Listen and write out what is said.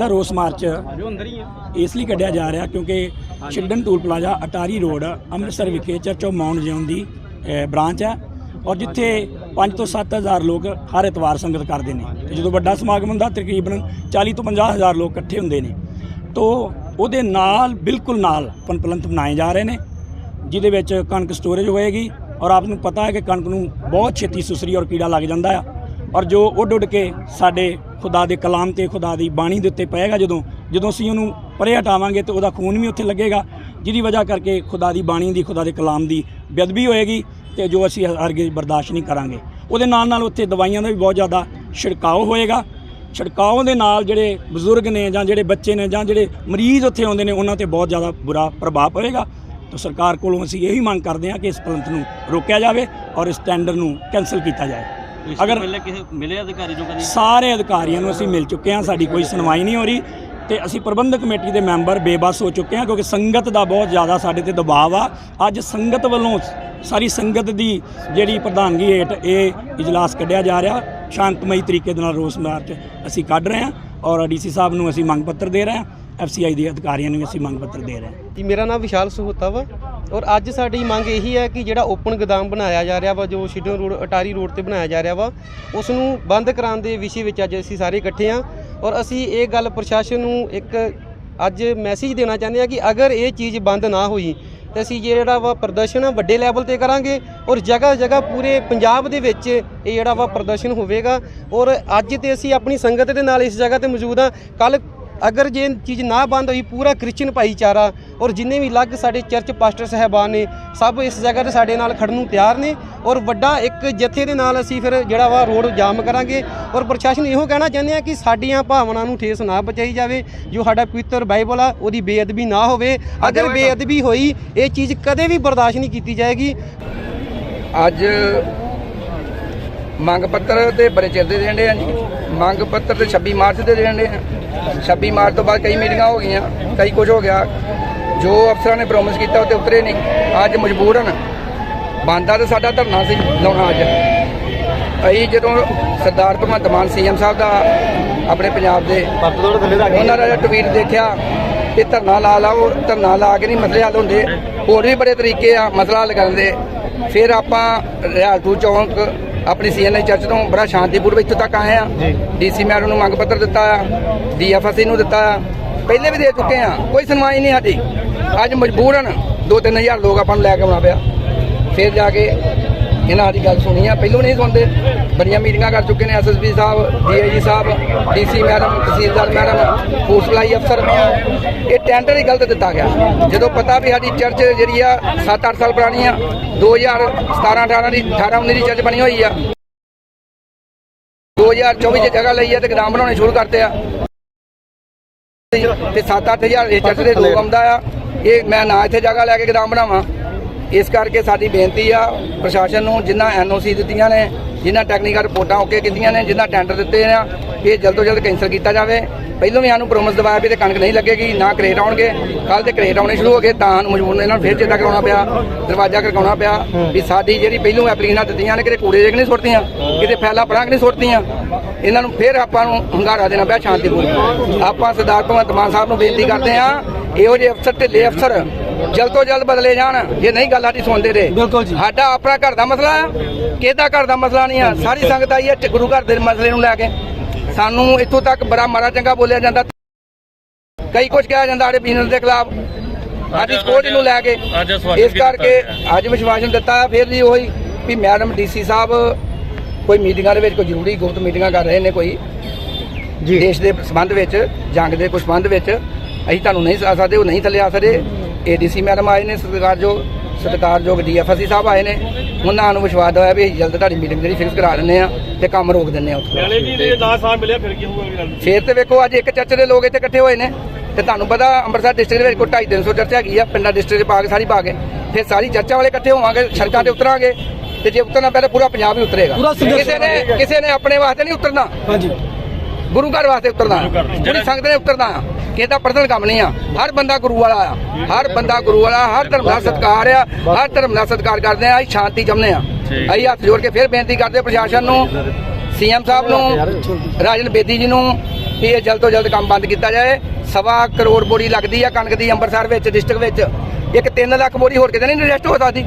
ਦਾ ਰੋਸ ਮਾਰਚ ਇਸ ਲਈ ਕੱਢਿਆ ਜਾ ਰਿਹਾ ਕਿਉਂਕਿ Chhidan toll plaza Attari road Amritsar ਵਿਖੇ ਚਰਚ ਆਫ ਮਾਊਂਟ ਜਿਉਨ ਦੀ ਬ੍ਰਾਂਚ ਹੈ ਔਰ ਜਿੱਥੇ 5 ਤੋਂ 7000 ਲੋਕ ਹਰ ਇਤਵਾਰ ਸੰਗਤ ਕਰਦੇ ਨੇ। ਤੇ ਜਦੋਂ ਵੱਡਾ ਸਮਾਗਮ ਹੁੰਦਾ ਤਕਰੀਬਨ 40 ਤੋਂ 50000 ਲੋਕ ਇਕੱਠੇ ਹੁੰਦੇ ਨੇ। ਤੋਂ ਉਹਦੇ ਨਾਲ ਬਿਲਕੁਲ ਨਾਲ ਪਨਪਲੰਤ ਬਣਾਏ ਜਾ ਰਹੇ ਨੇ ਜਿਹਦੇ ਵਿੱਚ ਕਣਕ ਸਟੋਰੇਜ ਹੋਏਗੀ ਔਰ ਆਪ ਨੂੰ ਪਤਾ ਹੈ ਕਿ ਕਣਕ ਨੂੰ ਬਹੁਤ ਛੇਤੀ ਸੁਸਰੀ ਔਰ ਕੀੜਾ ਲੱਗ ਜਾਂਦਾ ਆ। ਔਰ ਜੋ ਉੱਡ ਉੱਡ ਕੇ ਸਾਡੇ ਖੁਦਾ ਦੇ ਕਲਾਮ ਤੇ, ਖੁਦਾ ਦੀ ਬਾਣੀ ਦੇ ਉੱਤੇ ਪਏਗਾ ਜਦੋਂ ਜਦੋਂ ਅਸੀਂ ਉਹਨੂੰ ਪਰੇ ਹਟਾਵਾਂਗੇ ਤੇ ਉਹਦਾ ਖੂਨ ਵੀ ਉੱਥੇ ਲੱਗੇਗਾ, ਜਿਹਦੀ ਵਜ੍ਹਾ ਕਰਕੇ ਖੁਦਾ ਦੀ ਬਾਣੀ ਦੀ, ਖੁਦਾ ਦੇ ਕਲਾਮ ਦੀ ਬੇਅਦਬੀ ਹੋਏਗੀ ਤੇ ਜੋ ਅਸੀਂ ਹਰਗਿਜ਼ ਬਰਦਾਸ਼ਤ ਨਹੀਂ ਕਰਾਂਗੇ। ਉਹਦੇ ਨਾਲ ਨਾਲ ਉੱਥੇ ਦਵਾਈਆਂ ਦਾ ਵੀ ਬਹੁਤ ਜ਼ਿਆਦਾ ਛਿੜਕਾਓ ਹੋਏਗਾ। ਛਿੜਕਾਓ ਦੇ ਨਾਲ ਜਿਹੜੇ ਬਜ਼ੁਰਗ ਨੇ ਜਾਂ ਜਿਹੜੇ ਬੱਚੇ ਨੇ ਜਾਂ ਜਿਹੜੇ ਮਰੀਜ਼ ਉੱਥੇ ਆਉਂਦੇ ਨੇ, ਉਹਨਾਂ ਤੇ ਬਹੁਤ ਜ਼ਿਆਦਾ ਬੁਰਾ ਪ੍ਰਭਾਵ ਪਵੇਗਾ ਤਾਂ ਸਰਕਾਰ ਕੋਲੋਂ ਅਸੀਂ ਇਹੀ ਮੰਗ ਕਰਦੇ ਹਾਂ ਕਿ ਇਸ ਪਲੰਤ ਨੂੰ ਰੋਕਿਆ ਜਾਵੇ ਔਰ ਇਸ ਟੈਂਡਰ ਨੂੰ ਕੈਨਸਲ ਕੀਤਾ ਜਾਏ। ਅਗਰ ਮਿਲੇ ਕਿਸੇ ਮਿਲੇ ਅਧਿਕਾਰੀ ਜੋ ਕਦੀ? ਸਾਰੇ ਅਧਿਕਾਰੀਆਂ ਨੂੰ ਅਸੀਂ ਮਿਲ ਚੁੱਕੇ ਹਾਂ ਸਾਡੀ ਕੋਈ ਸੁਣਵਾਈ ਨਹੀਂ ਹੋ ਰਹੀ ਤੇ ਅਸੀਂ ਪ੍ਰਬੰਧਕ ਕਮੇਟੀ ਦੇ ਮੈਂਬਰ ਬੇਬਸ ਹੋ ਚੁੱਕੇ ਹਾਂ ਕਿਉਂਕਿ ਸੰਗਤ ਦਾ ਬਹੁਤ ਜ਼ਿਆਦਾ ਸਾਡੇ ਤੇ ਦਬਾਅ ਆ। ਅੱਜ ਸੰਗਤ ਵੱਲੋਂ ਸਾਰੀ ਸੰਗਤ ਦੀ ਜਿਹੜੀ ਪ੍ਰਧਾਨਗੀ ਹੇਠ ਇਹ ਇਜਲਾਸ ਕੱਢਿਆ ਜਾ ਰਿਹਾ। ਸ਼ਾਂਤਮਈ ਤਰੀਕੇ ਦੇ ਨਾਲ ਰੋਸ ਮਾਰਚ ਅਸੀਂ ਕੱਢ ਰਹੇ ਹਾਂ ਔਰ ਡੀਸੀ ਸਾਹਿਬ ਨੂੰ ਅਸੀਂ ਮੰਗ ਪੱਤਰ ਦੇ ਰਹੇ ਹਾਂ ਐਫਸੀਆਈ ਦੇ ਅਧਿਕਾਰੀਆਂ ਨੂੰ ਵੀ ਅਸੀਂ ਮੰਗ ਪੱਤਰ ਦੇ ਰਹੇ ਹਾਂ। ਜੀ ਮੇਰਾ ਨਾਮ ਵਿਸ਼ਾਲ ਸਹੋਤਾ ਵਾ। ਔਰ ਅੱਜ ਸਾਡੀ ਮੰਗ ਇਹੀ ਹੈ ਕਿ ਜਿਹੜਾ ਓਪਨ ਗੋਦਾਮ ਬਣਾਇਆ ਜਾ ਰਿਹਾ ਵਾ, ਜੋ ਸ਼ਿਡੋ ਰੋਡ, ਅਟਾਰੀ ਰੋਡ ਤੇ ਬਣਾਇਆ ਜਾ ਰਿਹਾ ਵਾ ਉਸ ਨੂੰ ਬੰਦ ਕਰਾਉਣ ਦੇ ਵਿਸ਼ੇ ਵਿੱਚ ਅੱਜ ਅਸੀਂ ਸਾਰੇ ਇਕੱਠੇ ਹਾਂ। ਔਰ ਅਸੀਂ ਇਹ ਗੱਲ ਪ੍ਰਸ਼ਾਸਨ ਨੂੰ ਇੱਕ ਅੱਜ ਮੈਸੇਜ ਦੇਣਾ ਚਾਹੁੰਦੇ ਹਾਂ ਕਿ ਅਗਰ ਇਹ ਚੀਜ਼ ਬੰਦ ਨਾ ਹੋਈ, ਤੇ ਅਸੀਂ ਜਿਹੜਾ ਵਾ ਪ੍ਰਦਰਸ਼ਨ ਆ ਵੱਡੇ ਲੈਵਲ ਤੇ ਕਰਾਂਗੇ ਔਰ ਜਗ੍ਹਾ ਜਗ੍ਹਾ ਪੂਰੇ ਪੰਜਾਬ ਦੇ ਵਿੱਚ ਇਹ ਜਿਹੜਾ ਵਾ ਪ੍ਰਦਰਸ਼ਨ ਹੋਵੇਗਾ। ਔਰ ਅੱਜ ਤੇ ਅਸੀਂ ਆਪਣੀ ਸੰਗਤ ਦੇ ਨਾਲ ਇਸ ਜਗ੍ਹਾ ਤੇ ਮੌਜੂਦ ਹਾਂ। ਕੱਲ ਅਗਰ ਜੇ ਇਹ ਚੀਜ਼ ਨਾ ਬੰਦ ਹੋਈ ਪੂਰਾ ਕ੍ਰਿਸਚੀਅਨ ਭਾਈਚਾਰਾ ਔਰ ਜਿੰਨੇ ਵੀ ਲੱਗ ਸਾਡੇ ਚਰਚ ਪਾਸਟਰ ਸਹਿਬਾਨ ਨੇ ਸਭ ਇਸ ਜਗ੍ਹਾ ਤੇ ਸਾਡੇ ਨਾਲ ਖੜਨ ਨੂੰ ਤਿਆਰ ਨੇ ਔਰ ਵੱਡਾ ਇੱਕ ਜਥੇ ਦੇ ਨਾਲ ਅਸੀਂ ਫਿਰ ਜਿਹੜਾ ਵਾ ਰੋਡ ਜਾਮ ਕਰਾਂਗੇ ਔਰ ਪ੍ਰਸ਼ਾਸਨ ਇਹੋ ਕਹਿਣਾ ਚਾਹੁੰਦੇ ਆ ਕਿ ਸਾਡੀਆਂ ਭਾਵਨਾਵਾਂ ਨੂੰ ਠੇਸ ਨਾ ਪਹੁੰਚਾਈ ਜਾਵੇ ਜੋ ਸਾਡਾ ਪਵਿੱਤਰ ਬਾਈਬਲ ਆ ਉਹਦੀ ਬੇਅਦਬੀ ਨਾ ਹੋਵੇ। ਅਗਰ ਬੇਅਦਬੀ ਹੋਈ ਇਹ ਚੀਜ਼ ਕਦੇ ਵੀ ਬਰਦਾਸ਼ਤ ਨਹੀਂ ਕੀਤੀ ਜਾਏਗੀ। ਅੱਜ ਮੰਗ ਪੱਤਰ ਤੇ ਬੜੇ ਚਿਰ ਦੇ ਦੇਣ ਦੇ ਆ ਜੀ। ਮੰਗ ਪੱਤਰ ਤੇ 26 ਮਾਰਚ ਦੇ ਦੇਣ ਦੇ ਆ। 26 ਮਾਰਚ ਤੋਂ ਬਾਅਦ ਕਈ ਮੀਟਿੰਗਾਂ ਹੋ ਗਈਆਂ, ਕਈ ਕੁਝ ਹੋ ਗਿਆ। ਜੋ ਅਫਸਰਾਂ ਨੇ ਪ੍ਰੋਮਿਸ ਕੀਤਾ ਉਹ ਤੇ ਉਤਰੇ ਨਹੀਂ। ਅੱਜ ਮਜਬੂਰ ਹਨ। ਬੰਦਾ ਤੇ ਸਾਡਾ ਧਰਨਾ ਸੀ, ਲਾਉਣਾ ਅੱਜ। ਅਸੀਂ ਜਦੋਂ ਸਰਦਾਰ ਭਗਵੰਤ ਮਾਨ ਸੀਐਮ ਸਾਹਿਬ ਦਾ ਆਪਣੇ ਪੰਜਾਬ ਦੇ ਉਹਨਾਂ ਦਾ ਟਵੀਟ ਦੇਖਿਆ ਕਿ ਧਰਨਾ ਲਾ ਲਾਓ, ਧਰਨਾ ਲਾ ਕੇ ਨਹੀਂ ਮਸਲੇ ਹੱਲ ਹੁੰਦੇ। ਹੋਰ ਵੀ ਬੜੇ ਤਰੀਕੇ ਆ ਮਸਲਾ ਹੱਲ ਕਰਨ ਦੇ। ਫਿਰ ਆਪਾਂ ਰਿਆਲਟੂ ਚੌਂਕ ਆਪਣੀ ਸੀਐਨਆਈ ਚਰਚ ਤੋਂ ਬੜਾ ਸ਼ਾਂਤੀਪੂਰਵ ਇੱਥੋਂ ਤੱਕ ਆਏ ਆ। ਡੀਸੀ ਮੈਡਮ ਨੂੰ ਮੰਗ ਪੱਤਰ ਦਿੱਤਾ ਆ ਡੀਐਫਐਸਸੀ ਨੂੰ ਦਿੱਤਾ। ਆ ਪਹਿਲੇ ਵੀ ਦੇ ਚੁੱਕੇ ਆ ਕੋਈ ਸੁਣਵਾਈ ਨਹੀਂ ਸਾਡੀ। ਅੱਜ ਮਜਬੂਰਨ 2-3000 ਲੋਕ ਆਪਾਂ ਨੂੰ ਲੈ ਕੇ ਆਉਣਾ ਪਿਆ। ਫਿਰ ਜਾ ਕੇ ਇਹਨਾਂ ਦੀ ਗੱਲ ਸੁਣੀ ਆ, ਪਹਿਲੋਂ ਨਹੀਂ ਸੁਣਦੇ। ਬੜੀਆਂ ਮੀਟਿੰਗਾਂ ਕਰ ਚੁੱਕੇ ਨੇ ਐਸਐਸਪੀ ਸਾਹਿਬ ਡੀਆਈਜੀ ਸਾਹਿਬ ਡੀਸੀ ਮੈਡਮ, ਤਹਿਸੀਲਦਾਰ ਮੈਡਮ ਫੂਡ ਸਪਲਾਈ ਅਫਸਰ ਇਹ ਟੈਂਡਰ ਹੀ ਗਲਤ ਦਿੱਤਾ ਗਿਆ। ਜਦੋਂ ਪਤਾ ਵੀ ਸਾਡੀ ਚਰਚ ਜਿਹੜੀ ਆ 7-8 ਸਾਲ ਪੁਰਾਣੀ ਆ 2017 18 ਦੀ 18 19 ਦੀ ਚਰਚ ਬਣੀ ਹੋਈ ਆ। 2024 ਚ ਜਗ੍ਹਾ ਲਈ ਆ ਤੇ ਗਦਾਮ ਬਣਾਉਣੇ ਸ਼ੁਰੂ ਕਰਤੇ ਆ। ਤੇ 7-8000 ਇਹ ਚਰਚ ਦੇ ਲੋਕ ਆਉਂਦਾ ਆ। ਇਹ ਮੈਂ ਨਾ ਇੱਥੇ ਜਗ੍ਹਾ ਲੈ ਕੇ ਗਦਾਮ ਬਣਾਵਾਂ। ਇਸ ਕਰਕੇ ਸਾਡੀ ਬੇਨਤੀ ਆ ਪ੍ਰਸ਼ਾਸਨ ਨੂੰ, ਜਿੰਨਾ ਐਨਓਸੀ ਦਿੱਤੀਆਂ ਨੇ ਜਿਨ੍ਹਾਂ ਟੈਕਨੀਕਲ ਰਿਪੋਰਟਾਂ ਓਕੇ ਕੀਤੀਆਂ ਨੇ ਜਿਨ੍ਹਾਂ ਟੈਂਡਰ ਦਿੱਤੇ ਨੇ, ਇਹ ਜਲਦ ਤੋਂ ਜਲਦ ਕੈਂਸਲ ਕੀਤਾ ਜਾਵੇ। ਪਹਿਲਾਂ ਵੀ ਸਾਨੂੰ ਪ੍ਰੋਮਿਸ ਦਵਾਇਆ ਵੀ ਤੇ ਕਣਕ ਨਹੀਂ ਲੱਗੇਗੀ, ਨਾ ਕਰੇਟ ਆਉਣਗੇ। ਕੱਲ ਤੇ ਕਰੇਟ ਆਉਣੇ ਸ਼ੁਰੂ ਹੋ ਗਏ, ਤਾਂ ਸਾਨੂੰ ਮਜਬੂਰ ਇਹਨਾਂ ਨੂੰ ਫਿਰ ਚੇਤਾ ਕਰਾਉਣਾ ਪਿਆ, ਦਰਵਾਜ਼ਾ ਖੜਕਾਉਣਾ ਪਿਆ ਵੀ ਸਾਡੀ ਜਿਹੜੀ ਪਹਿਲੋਂ ਐਪਲੀਕੇਸ਼ਨਾਂ ਦਿੱਤੀਆਂ ਨੇ, ਕਿਤੇ ਕੂੜੇ ਜਿਹੇ ਨਹੀਂ ਸੁੱਟਦੀਆਂ, ਕਿਤੇ ਫੈਲਾ ਪੜਾਂਗ ਨਹੀਂ ਸੁੱਟਦੀਆਂ। ਇਹਨਾਂ ਨੂੰ ਫਿਰ ਆਪਾਂ ਨੂੰ ਹੰਗਾਰਾ ਦੇਣਾ ਪਿਆ ਸ਼ਾਂਤੀਪੂਰਨ। ਆਪਾਂ ਸਰਦਾਰ ਭਗਵੰਤ ਮਾਨ ਸਾਹਿਬ ਨੂੰ ਬੇਨਤੀ ਕਰਦੇ ਹਾਂ, ਇਹੋ ਜਿਹੇ ਅਫਸਰ ਢਿੱਲੇ ਅਫਸਰ ਜਲਦ ਤੋਂ ਜਲਦ ਬਦਲੇ ਜਾਣ। ਜੇ ਨਹੀਂ ਗੱਲ ਸਾਡੀ ਸੁਣਦੇ ਰਹੇ ਬਿਲਕੁਲ ਜੀ। ਸਾਡਾ ਆਪਣਾ ਘਰ ਦਾ ਮਸਲਾ ਆ। ਕਿਹਦਾ ਘਰ ਦਾ ਮਸਲਾ ਨਹੀਂ ਆ। ਸਾਰੀ ਸੰਗਤ ਆਈ ਹੈ ਗੁਰੂ ਘਰ ਦੇ ਮਸਲੇ ਨੂੰ ਲੈ ਕੇ। ਸਾਨੂੰ ਇੱਥੋਂ ਤੱਕ ਬੜਾ ਮਾੜਾ ਚੰਗਾ ਬੋਲਿਆ ਜਾਂਦਾ। ਕਈ ਕੁਝ ਕਿਹਾ ਜਾਂਦਾ ਸਾਡੇ ਬਿਜ਼ਨਸ ਦੇ ਖਿਲਾਫ। ਸਾਡੀ ਸਪੋਰਟ ਨੂੰ ਲੈ ਕੇ। ਇਸ ਕਰਕੇ। ਅੱਜ ਵਿਸ਼ਵਾਸਨ ਦਿੱਤਾ। ਫਿਰ ਜੀ ਉਹੀ ਵੀ ਮੈਡਮ ਡੀਸੀ ਸਾਹਿਬ ਕੋਈ ਮੀਟਿੰਗਾਂ ਦੇ ਵਿੱਚ ਕੋਈ ਜ਼ਰੂਰੀ ਗੁਪਤ ਮੀਟਿੰਗਾਂ ਕਰ ਰਹੇ ਨੇ ਕੋਈ। ਜੀ। ਦੇਸ਼ ਦੇ ਸੰਬੰਧ ਵਿੱਚ ਜੰਗ ਦੇ ਕੁਝ ਸੰਬੰਧ ਵਿੱਚ। ਅਸੀਂ ਤੁਹਾਨੂੰ ਨਹੀਂ ਆ ਸਕਦੇ ਉਹ ਨਹੀਂ ਥੱਲੇ ਆ ਸਕਦੇ। ਏਡੀਸੀ ਮੈਡਮ ਆਏ ਨੇ ਸਤਿਕਾਰਯੋਗ ਸਤਿਕਾਰਯੋਗ ਡੀਐਫਐਸਸੀ ਸਾਹਿਬ ਆਏ ਨੇ। ਉਹਨਾਂ ਨੂੰ ਵਿਸ਼ਵਾਸ ਦਵਾਇਆ ਵੀ ਅਸੀਂ ਜਲਦ ਤੁਹਾਡੀ ਮੀਟਿੰਗ ਜਿਹੜੀ ਫਿਕਸ ਕਰਾ ਦਿੰਦੇ ਆ ਤੇ ਕੰਮ ਰੋਕ ਦਿੰਦੇ ਆ ਉੱਥੇ। ਜੀ ਦੇ ਨਾ ਸਾਹ ਮਿਲਿਆ ਫਿਰ ਕੀ ਹੋਊਗਾ ਅਗਲੀ ਗੱਲ ਫੇਰ ਤੇ ਵੇਖੋ ਅੱਜ ਇੱਕ ਚਰਚ ਦੇ ਲੋਕ ਇੱਥੇ ਇਕੱਠੇ ਹੋਏ ਨੇ ਤੇ ਤੁਹਾਨੂੰ ਪਤਾ ਅੰਮ੍ਰਿਤਸਰ ਡਿਸਟ੍ਰਿਕਟ ਦੇ ਵਿੱਚ ਕੋਈ 250 300 ਚਰਚ ਹੈਗੀ ਆ ਪਿੰਡਾਂ ਡਿਸਟ੍ਰਿਕਟ ਪਾ ਕੇ ਸਾਰੀ ਪਾ ਕੇ ਫਿਰ ਸਾਰੀ ਚਰਚਾਂ ਵਾਲੇ ਇਕੱਠੇ ਹੋਵਾਂਗੇ ਸੜਕਾਂ ਤੇ ਉਤਰਾਂਗੇ ਤੇ ਜੇ ਉਤਰਨਾ ਪਹਿਲੇ ਪੂਰਾ ਪੰਜਾਬ ਹੀ ਉਤਰੇਗਾ। ਕਿਸੇ ਨੇ ਕਿਸੇ ਨੇ ਆਪਣੇ ਵਾਸਤੇ ਨਹੀਂ ਉਤਰਨਾ। ਹਾਂਜੀ। ਗੁਰੂ ਘਰ ਵਾਸਤੇ ਉਤਰਨਾ। ਜਿਹੜੀ ਸੰਗਤ ਨੇ ਉਤਰਨਾ। ਆ ਕਿਸੇ ਦਾ ਪਰਸਨਲ ਕੰਮ ਨਹੀਂ ਆ। ਹਰ ਬੰਦਾ ਗੁਰੂ ਵਾਲਾ ਆ। ਹਰ ਬੰਦਾ ਗੁਰੂ ਵਾਲਾ ਹਰ ਧਰਮ ਦਾ ਸਤਿਕਾਰ ਆ ਹਰ ਧਰਮ ਦਾ ਸਤਿਕਾਰ ਕਰਦੇ ਆ ਅਸੀਂ ਸ਼ਾਂਤੀ ਚਾਹੁੰਦੇ ਆ। ਅਸੀਂ ਹੱਥ ਜੋੜ ਕੇ ਫਿਰ ਬੇਨਤੀ ਕਰਦੇ ਪ੍ਰਸ਼ਾਸਨ ਨੂੰ ਸੀਐਮ ਸਾਹਿਬ ਨੂੰ ਰਾਜਨ ਬੇਦੀ ਜੀ ਨੂੰ ਕਿ ਇਹ ਜਲਦ ਤੋਂ ਜਲਦ ਕੰਮ ਬੰਦ ਕੀਤਾ ਜਾਏ। ਸਵਾ ਕਰੋੜ ਬੋਰੀ ਲੱਗਦੀ ਆ ਕਣਕ ਦੀ ਅੰਮ੍ਰਿਤਸਰ ਵਿੱਚ ਡਿਸਟ੍ਰਿਕਟ ਵਿੱਚ। ਇੱਕ 3 ਲੱਖ ਬੋਰੀ ਹੋਰ ਕਿਤੇ ਨਹੀਂ ਰਜਿਸਟਰ ਹੋ ਸਕਦੀ?